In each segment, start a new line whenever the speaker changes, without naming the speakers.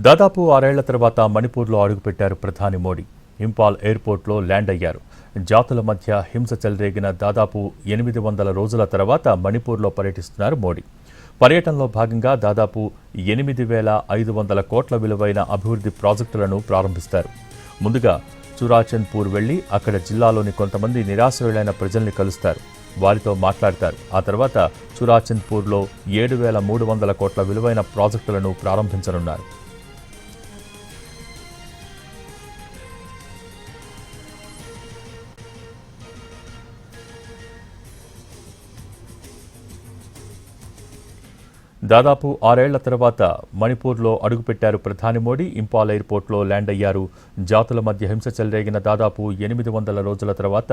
దాదాపు ఆరేళ్ళ తర్వాత మణిపూర్లో అడుగుపెట్టారు ప్రధాని మోడీ. ఇంపాల్ ఎయిర్పోర్ట్లో ల్యాండ్ అయ్యారు. జాతుల మధ్య హింస చెలరేగిన దాదాపు ఎనిమిది వందల రోజుల తర్వాత మణిపూర్లో పర్యటిస్తున్నారు మోడీ. పర్యటనలో భాగంగా దాదాపు ఎనిమిది వేల ఐదు వందల కోట్ల విలువైన అభివృద్ధి ప్రాజెక్టులను ప్రారంభిస్తారు. ముందుగా చురాచంద్పూర్ వెళ్ళి అక్కడ జిల్లాలోని కొంతమంది నిరాశ్రయులైన ప్రజల్ని కలుస్తారు. వారితో మాట్లాడతారు. ఆ తర్వాత చురాచంద్పూర్లో ఏడు వేల మూడు వందల కోట్ల విలువైన ప్రాజెక్టులను ప్రారంభించనున్నారు. దాదాపు ఆరేళ్ళ తర్వాత మణిపూర్లో అడుగుపెట్టారు ప్రధాని మోడీ. ఇంపాల్ ఎయిర్పోర్ట్లో ల్యాండ్ అయ్యారు. జాతుల మధ్య హింస చెలరేగిన దాదాపు ఎనిమిది వందల రోజుల తర్వాత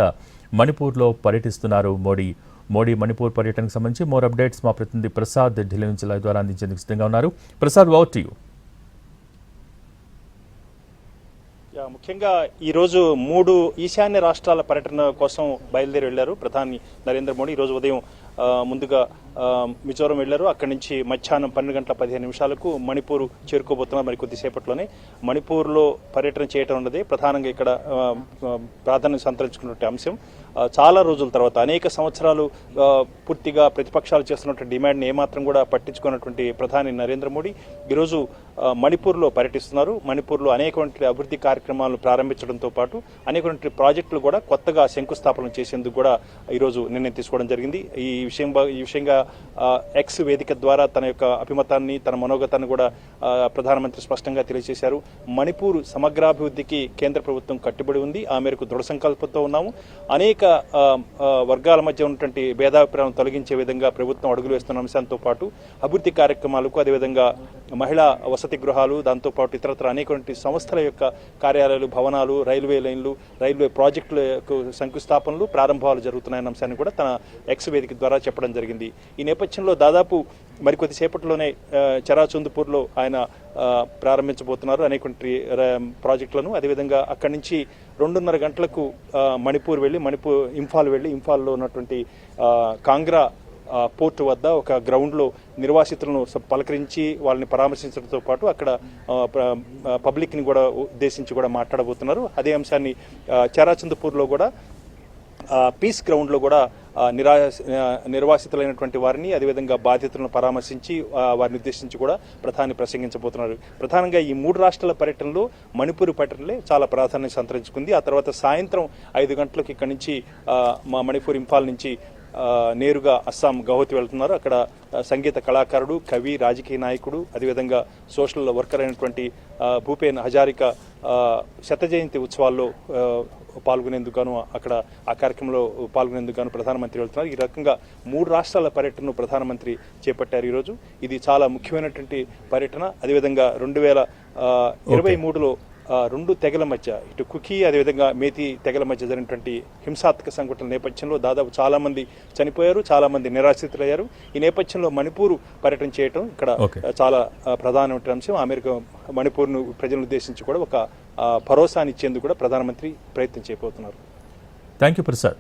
మణిపూర్లో పర్యటిస్తున్నారు మోడీ. మోడీ మణిపూర్ పర్యటనకు సంబంధించి మోర్ అప్డేట్స్ మా ప్రతినిధి ప్రసాద్ ఢిల్లీ నుంచి లైవ్ ద్వారా అందించేందుకు సిద్ధంగా ఉన్నారు. Prasad over to you.
ముఖ్యంగా ఈరోజు మూడు ఈశాన్య రాష్ట్రాల పర్యటన కోసం బయలుదేరి వెళ్ళారు ప్రధాని నరేంద్ర మోడీ. ఈరోజు ఉదయం ముందుగా మిజోరం వెళ్ళారు అక్కడి నుంచి మధ్యాహ్నం పన్నెండు గంటల పదిహేను నిమిషాలకు మణిపూర్ చేరుకోబోతున్నారు మరి కొద్దిసేపట్లోనే మణిపూర్లో పర్యటన చేయటం ఉన్నది ప్రధానంగా ఇక్కడ ప్రాధాన్యం ప్రాధాన్యత సంతరించుకున్నటువంటి అంశం. చాలా రోజుల తర్వాత అనేక సంవత్సరాలు పూర్తిగా ప్రతిపక్షాలు చేస్తున్నటువంటి డిమాండ్ని ఏమాత్రం కూడా పట్టించుకున్నటువంటి ప్రధాని నరేంద్ర మోడీ ఈరోజు మణిపూర్లో పర్యటిస్తున్నారు. మణిపూర్లో అనేకటువంటి అభివృద్ధి కార్యక్రమాలను ప్రారంభించడంతో పాటు అనేకటువంటి ప్రాజెక్టులు కూడా కొత్తగా శంకుస్థాపన చేసేందుకు కూడా ఈరోజు నిర్ణయం తీసుకోవడం జరిగింది. ఈ విషయం బా- ఈ విషయంగా ఎక్స్ వేదిక ద్వారా తన యొక్క అభిమతాన్ని తన మనోగతాన్ని కూడా ప్రధానమంత్రి స్పష్టంగా తెలియజేశారు. మణిపూర్ సమగ్రాభివృద్ధికి కేంద్ర ప్రభుత్వం కట్టుబడి ఉంది. ఆ మేరకు దృఢ సంకల్పంతో ఉన్నాము. అనేక వర్గాల మధ్య ఉన్నటువంటి భేదాభిప్రాయం తొలగించే విధంగా ప్రభుత్వం అడుగులు వేస్తున్న అంశంతో పాటు అభివృద్ధి కార్యక్రమాలకు అదేవిధంగా మహిళా వసతి గృహాలు దాంతోపాటు ఇతరత్ర అనేకటువంటి సంస్థల యొక్క కార్యాలయాలు భవనాలు రైల్వే లైన్లు రైల్వే ప్రాజెక్టులకు శంకుస్థాపనలు ప్రారంభాలు జరుగుతున్నాయన్న అంశాన్ని కూడా తన ఎక్స్ వేదిక ద్వారా చెప్పడం జరిగింది. ఈ నేపథ్యంలో దాదాపు మరికొద్ది సేపట్లోనే ఆ, చరాచందుపూర్లో ఆయన ప్రారంభించబోతున్నారు అనేక ప్రాజెక్టులను. అదేవిధంగా అక్కడి నుంచి రెండున్నర గంటలకు మణిపూర్ వెళ్ళి మణిపూర్ ఇంఫాల్ వెళ్ళి ఇంఫాల్లో ఉన్నటువంటి కాంగ్రా పోర్టు వద్ద ఒక గ్రౌండ్లో నిర్వాసితులను పలకరించి వాళ్ళని పరామర్శించడంతో పాటు అక్కడ పబ్లిక్ని కూడా ఉద్దేశించి కూడా మాట్లాడబోతున్నారు. అదే అంశాన్ని ఆ, కూడా పీస్ గ్రౌండ్లో కూడా నిరా నిర్వాసితులైనటువంటి వారిని అదేవిధంగా బాధితులను పరామర్శించి వారిని ఉద్దేశించి కూడా ప్రధాని ప్రసంగించబోతున్నారు. ప్రధానంగా ఈ మూడు రాష్ట్రాల పర్యటనలో మణిపూర్ పర్యటనలే చాలా ప్రాధాన్యత సంతరించుకుంది. ఆ తర్వాత సాయంత్రం ఐదు గంటలకు ఇక్కడి నుంచి మా మణిపూర్ ఇంఫాల్ నుంచి నేరుగా అస్సాం గౌహతి వెళ్తున్నారు. అక్కడ సంగీత కళాకారుడు కవి రాజకీయ నాయకుడు అదేవిధంగా సోషల్ వర్కర్ అయినటువంటి భూపేన్ హజారిక శత జయంతి ఉత్సవాల్లో పాల్గొనేందుకు గాను అక్కడ ఆ కార్యక్రమంలో పాల్గొనేందుకు గాను ప్రధానమంత్రి వెళ్తున్నారు. ఈ రకంగా మూడు రాష్ట్రాల పర్యటనను ప్రధానమంత్రి చేపట్టారు ఈరోజు. ఇది చాలా ముఖ్యమైనటువంటి పర్యటన. అదేవిధంగా రెండు వేల ఇరవై మూడులో రెండు తెగల మధ్య ఇటు కుకీ అదేవిధంగా మేతి తెగల మధ్య జరిగినటువంటి హింసాత్మక సంఘటనల నేపథ్యంలో దాదాపు చాలా మంది చనిపోయారు చాలా మంది నిరాశ్రితులయ్యారు. ఈ నేపథ్యంలో మణిపూర్ పర్యటన చేయటం ఇక్కడ చాలా ప్రధానమైన అంశం. అమెరికా మణిపూర్ను ప్రజలను ఉద్దేశించి కూడా ఒక భరోసానిచ్చేందుకు కూడా ప్రధానమంత్రి ప్రయత్నం చేయబోతున్నారు.
Thank you Prasad